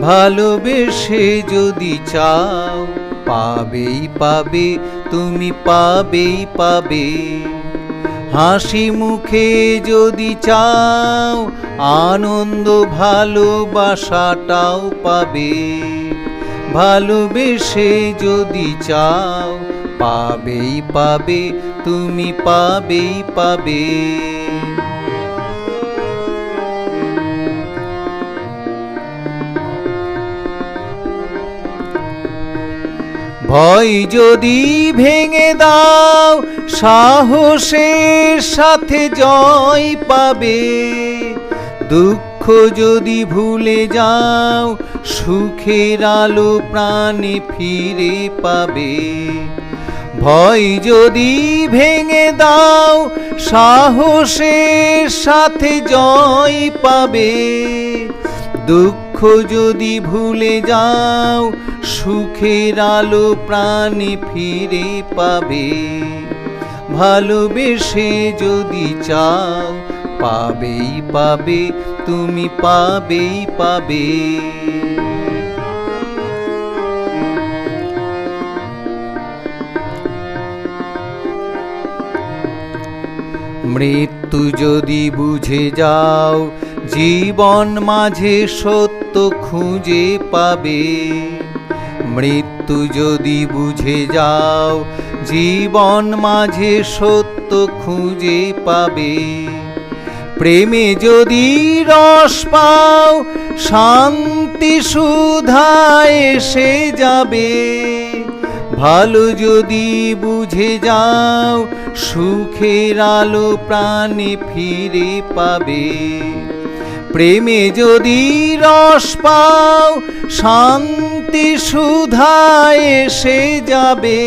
ভালোবেসে যদি চাও, পাবেই পাবে, তুমি পাবেই পাবে। হাসি মুখে যদি চাও, আনন্দ ভালোবাসাটাও পাবে। ভালোবেসে যদি চাও, পাবেই পাবে, তুমি পাবেই পাবে। ভয় যদি ভেঙে দাও, সাহসের সাথে জয় পাবে। দুঃখ যদি ভুলে যাও, সুখের আলো প্রাণে ফিরে পাবে। ভয় যদি ভেঙে দাও, সাহসের সাথে জয় পাবে। দুঃখ যদি ভুলে যাও, সুখের আলো প্রাণে ফিরে পাবে। ভালোবেসে যদি চাও, পাবেই পাবে, তুমি পাবেই পাবে। মৃত্যু যদি বুঝে যাও জীবন মাঝে সত্য খুঁজে পাবে। মৃত্যু যদি বুঝে যাও, জীবন মাঝে সত্য খুঁজে পাবে। প্রেমে যদি রস পাও, শান্তি সুধায় এসে যাবে। ভালো যদি বুঝে যাও, সুখের আলো প্রাণে ফিরে পাবে। প্রেমে যদি রস পাও, শান্তি সুধায় এসে যাবে।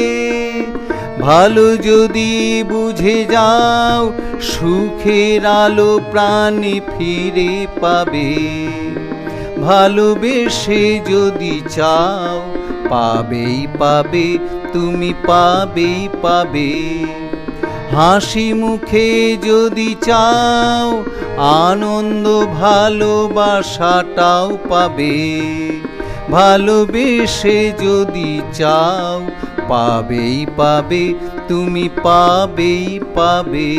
ভালো যদি বুঝে যাও, সুখের আলো প্রাণে ফিরে পাবে। ভালোবেসে যদি চাও, পাবেই পাবে, তুমি পাবেই পাবে। হাসি মুখে যদি চাও আনন্দ ভালোবাসাটাও পাবে। ভালোবেসে যদি চাও পাবেই পাবে তুমি পাবেই পাবে।